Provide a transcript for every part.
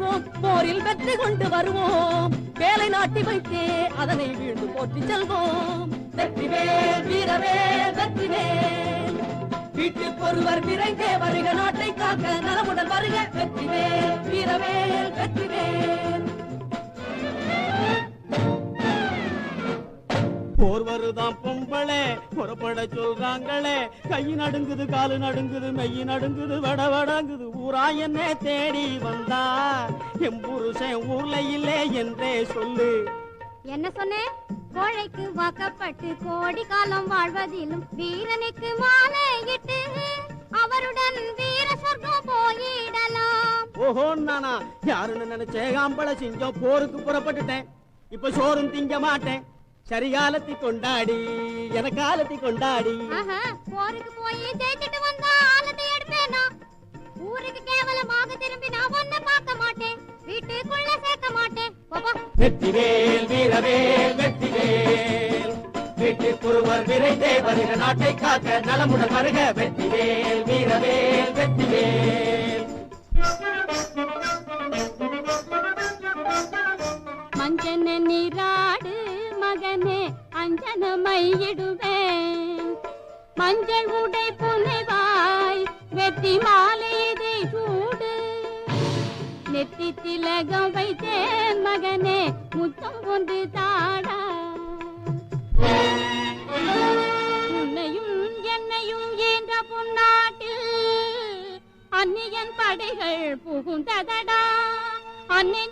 வளர்வோம் போரில் வெற்றி கொண்டு வருவோம். வேலை நாட்டி வைத்தே அதனை வீழ்ந்து போற்றி செல்வோம். வெற்றிவேல் வீரவேல் வெற்றிவேல் வீட்டுக்கு ஒருவர் விரைந்தே வருக நாட்டை காக்க நலமுடன் வருக. வெற்றிவேல் வீரவேல் வெற்றிவேல் போர் வருதாம் பொம்பளே. புறப்பட சொல்றாங்களே. கை நடுங்குது காலு நடுங்குது மெய் நடுங்குது வட வடங்குது. ஊரா என்ன தேடி வந்தா. என் புருஷன் ஊர்ல இல்லே என்றே சொல்லு. என்ன சொன்னேன் கோழைக்கு வாக்கப்பட்டு கோடி காலம் வாழ்வதிலும் வீரனுக்கு மாலையிட்டு அவருடன் வீர சொர்க்கம் போயிடலாம். ஓஹோ நானா. யாருன்னு நினைச்சே? ஆம்பளை செஞ்சோம் போருக்கு புறப்பட்டுட்டேன். இப்ப சோறும் திங்க மாட்டேன். சரிகாலத்தி கொண்டாடி என காலத்தி கொண்டாடி போருக்கு போய் ஜெயிச்சிட்டு வந்தா ஆலத்தை எடுப்பேனா ஊருக்கு கேவலமாக திரும்பி நான் ஒன்ன பார்க்க மாட்டேன். வீட்டுக்குள்ள சேர்க்க மாட்டேன். வெற்றிவேல் வீரவேல் வெற்றிவேல். வீட்டுக்குருவர் விரைந்தே வருக நாட்டை காக்க நலமுடன் வருக. வெற்றிவேல் வீரவேல் வெற்றிவேல். மஞ்சன நீராடு மகனே அஞ்சன மஞ்சள் உடை புனைவாய் வெற்றி மாலை சூடு. நெத்தி திலகம் வைத்தேன் மகனே முத்தம் ஒன்று தாடா. உன்னையும் என்னையும் பொன்னாட்டில் அந்நியன் படைகள் புகுந்ததடா. அன்னை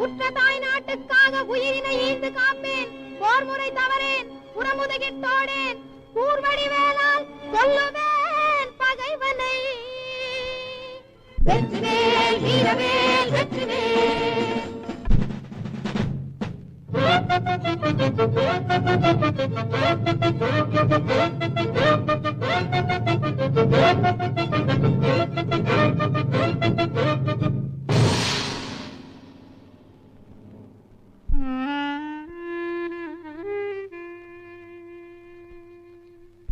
உற்ற தாய் நாட்டுக்காக உயிரினை ஈந்து காப்பேன். போர் முறை தவறேன். புறமுதுகிட்டோடேன். கூர்வடி வேளால் சொல்லுவேன் பகைவனை. வெற்றிவேல் வீரவேல் வெற்றிவேல். வழிமேல்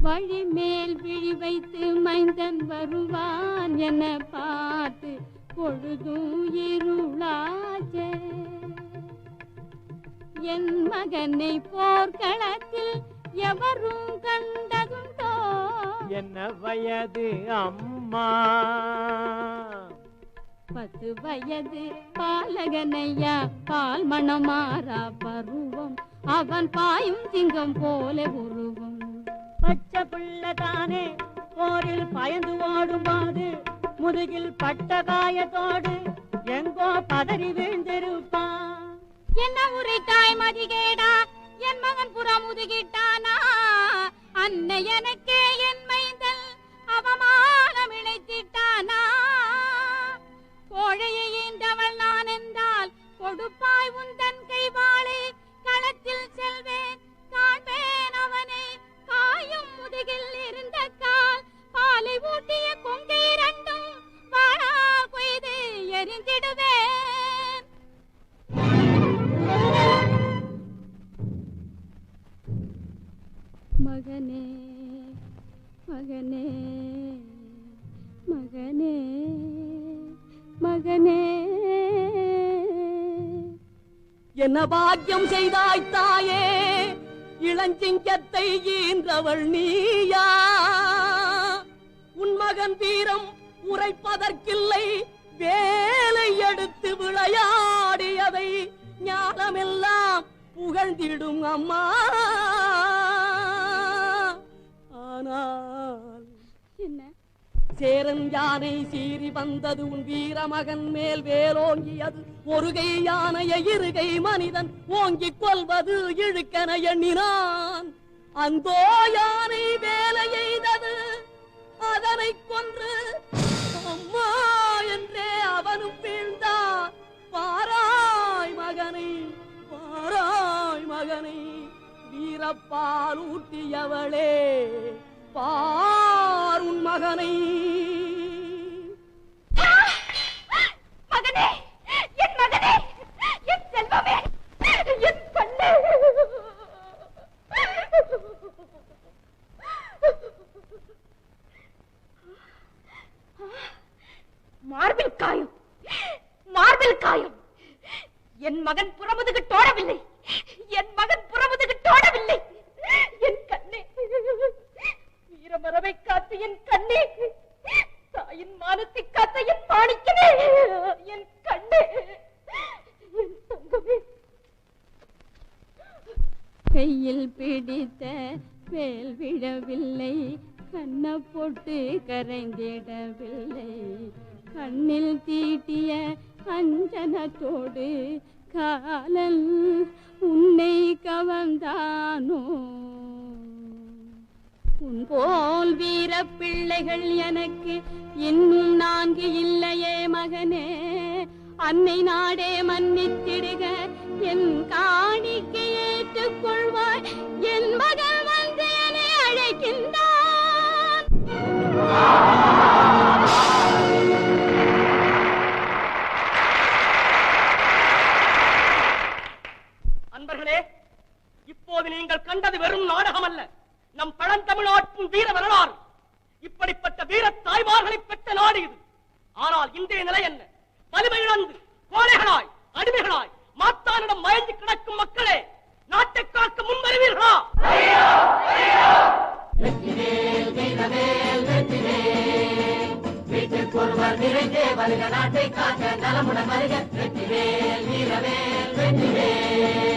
விழி வைத்து மைந்தன் வருவான் என பார்த்து பொழுதும் இருளாச்சே. என் மகனை போர்க்களத்தில் எவரும் கண்டதுண்டோ என்ன வயது அம்மா? பத்து வயது பாலகனையா? பால் மணமாறா பருவம். அவன் பாயும் சிங்கம் போல உருவம். பச்சை பிள்ளை தானே போரில் பயந்து ஓடும்போது முதுகில் பட்ட காயத்தோடு எங்கோ பதறி வீழ்ந்திருப்பான் என்ன உரைத்தாய் மதிகேடா? என் மகன் புறம் முதுகிட்டானா? அன்னை எனக்கே என் மைந்தல் அவமானம் இழைத்திட்டானா? கோழையை ஈண்டவள் நான் என்றால் கொடுப்பாய் உந்தன் கைவாளை களத்தில் செல்வேன். மகனே மகனே மகனே மகனே. என்ன பாக்கியம் செய்தாய் தாயே இளஞ்சிங்கத்தை ஈன்றவள் நீயா? உன் மகன் வீரம் உரைப்பதற்கில்லை வேலை எடுத்து விளையாடியதை ஞானமெல்லாம் புகழ்ந்திடும் அம்மா. ஆனால் என்ன? சேரன் யானை சீறி வந்தது உன் வீரமகன் மேல் வேலோங்கியது. ஒருகை யானையை இருகை மனிதன் ஓங்கிக் கொள்வது இழுக்கென எண்ணினான். அந்தோ யானை வேலை எய்தது அதனை கொன்று அம்மா என்றே அவனும் வீழ்ந்தான். பாராய் மகனை பாராய் மகனை வீரப்பால் ஊட்டியவளே பார் மகனை. மகனே! என் மகனே! என் செல்வமே! என் பண்ணே மார்பில் காயம்! மார்பில் காயம்! என் மகன் புறமுதுகு தோழவில்லை கையில் பிடித்த வேல் விடவில்லை. கண்ண போட்டு கரைந்திடவில்லை. கண்ணில் தீட்டிய அஞ்சனத்தோடு காலல் உன்னை கவர்ந்தானோ? உன் போல் வீர பிள்ளைகள் எனக்கு இன்னும் நான்கு இல்லையே மகனே. அன்னை நாடே மன்னித்திடுக. என் காணிக்கை ஏற்றுக் கொள்வாய் என் மகன் வந்து என்னை அழைக்கின்றான். அன்பர்களே இப்போது நீங்கள் கண்டது வெறும் நாடகம் அல்ல நம் பழந்தமிழ்நாட்டின் வீர வரலாறு. இப்படிப்பட்ட வீர தாய்மார்களை பெற்ற நாடு இது. ஆனால் இன்றைய நிலை என்ன? வலிமை இழந்து கோழைகளாய் அடிமைகளாய் மாத்தானிடம் மயங்கி கிடக்கும் மக்களே நாட்டை காக்க முன்வருவீர்களா? வீட்டுக்கொருவர் நிறைந்தே வருக நாட்டை காக்க நலமுடன் வருக வெற்றிவேல் வீரவேல் வெற்றிவேல்